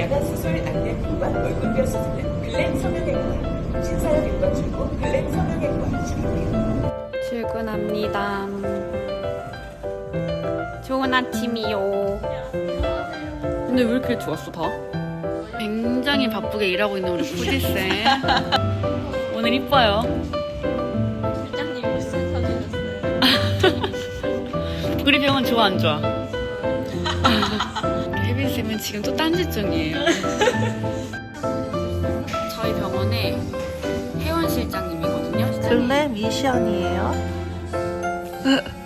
야간 수술 안내표와 얼굴별 수술은 글렌 성형외과 신사역 1번 출구 글렌 성형외과. 출근합니다. 좋은 아침이요. 근데 왜 이렇게 좋았어 다? 굉장히 바쁘게 일하고 있는 우리 푸디쌤. 오늘 이뻐요. 실장님 무슨 사주셨어요? 우리 병원 좋아 안 좋아? 혜빈쌤은 지금 또 딴짓 중이에요. 저희 병원에 혜원 실장님이거든요. 실장님. 근래 미션이에요.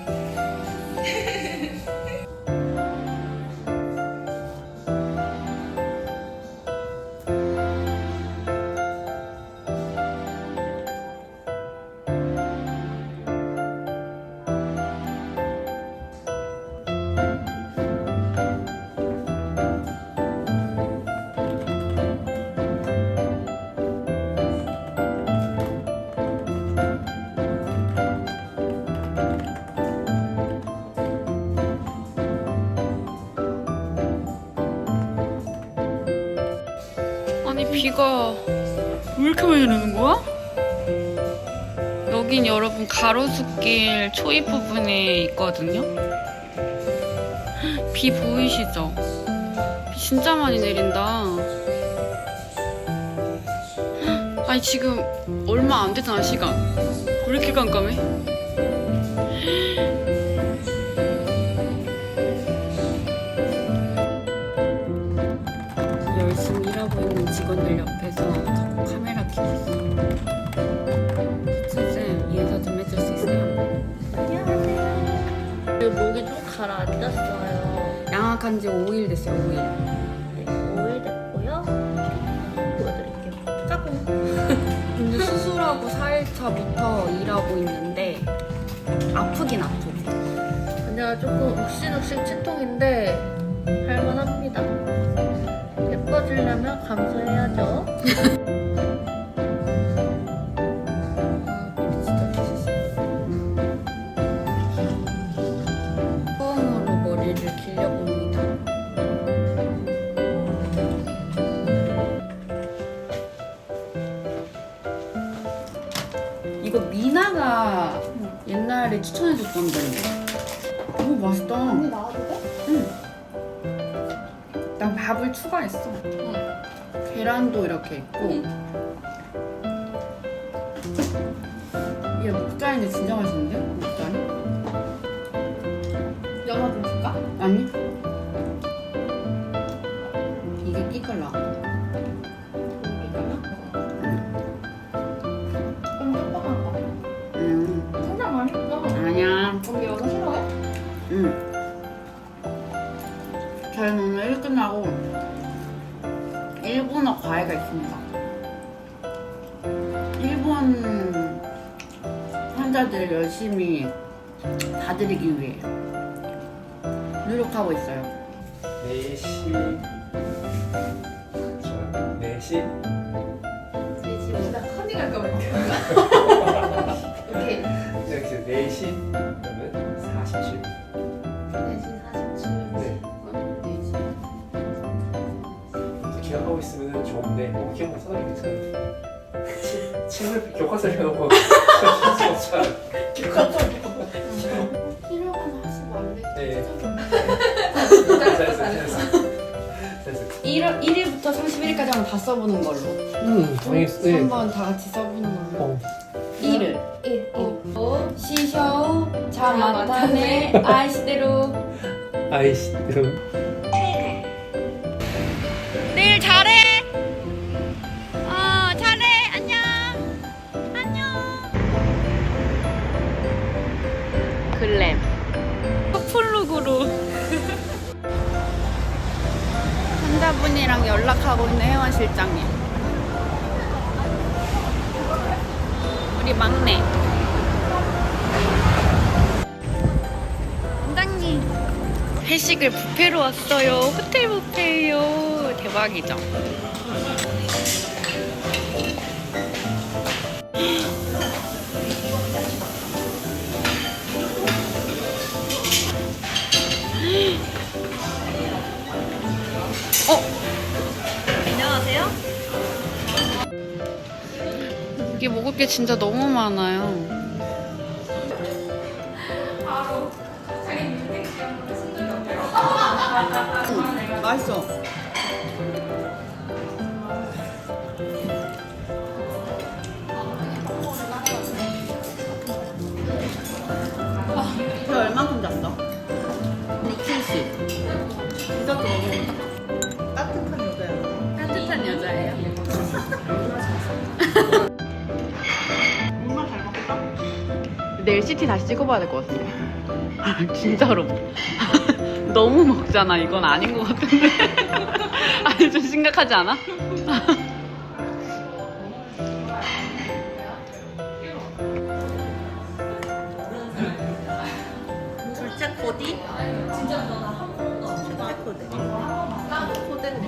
비가 왜 이렇게 많이 내리는 거야? 여긴 여러분 가로수길 초입 부분에 있거든요. 비 보이시죠? 비 진짜 많이 내린다. 아니 지금 얼마 안 되잖아 시간. 왜 이렇게 깜깜해? 열심히 일하고 있는 직원들 옆에서 자꾸 카메라 켜고 있어. 쌤 인사 좀 해줄 수 있어요? 안녕하세요. 목이 좀 가라앉았어요. 양악한 지 5일 됐어요, 5일. 네, 5일 됐고요. 보여드릴게요. 까꿍. 근데 수술하고 4일차부터 일하고 있는데 아프긴 아프지. 그냥 조금 욱신욱신 치통인데 할만합니다. 예뻐지려면 감수해야죠. 아, 진짜 처음으로 머리를 길려봅니다. 이거 미나가 옛날에 추천해줬던 건데. 오 맛있다. 언니 나와도 돼? 응. 난 밥을 추가했어. 계란도 이렇게 있고. 이게 목살인데 진짜 맛있는데? 목살이? 연어 좀 줄까? 아니 일본 환자들을 열심히 봐드리기 위해 노력하고 있어요 4시 저 4시 지금 컨닝 할까 봐. 오케이. 이렇게 4시 그러면 47분 4시 47분. 네 기억하고 있으면 좋은데 뭐 기억 못 하는 게 괜찮 침을 교과서에 해놓고 할수 없잖아. 교과서 안 돼. 네. 잘했어 잘했어 잘했어 1월 1일부터 31일까지 한번 다 써보는 걸로. 음 당연히 한번 다 같이 써보는 걸로. 어. 1을. 1, 어. 시셔. 자 마타네 아이시대로. 아이씨 그럼 환자분이랑 연락하고 있는 혜원 실장님 우리 막내 원장님 회식을 뷔페로 왔어요. 호텔 뷔페예요. 대박이죠? 이게 먹을 게 진짜 너무 많아요. 음, 맛있어. 저 얼만큼 잤어? 670. 디저트 먹으면 따뜻한 여자예요. 따뜻한 여자예요. CT 다시 찍어봐야 될 것 같아. 진짜로. 너무 먹잖아. 이건 아닌 것 같은데. 아니, 좀 심각하지 않아? 둘째 코디? 진짜 너나 한 번도. 첫째 코디. 코디는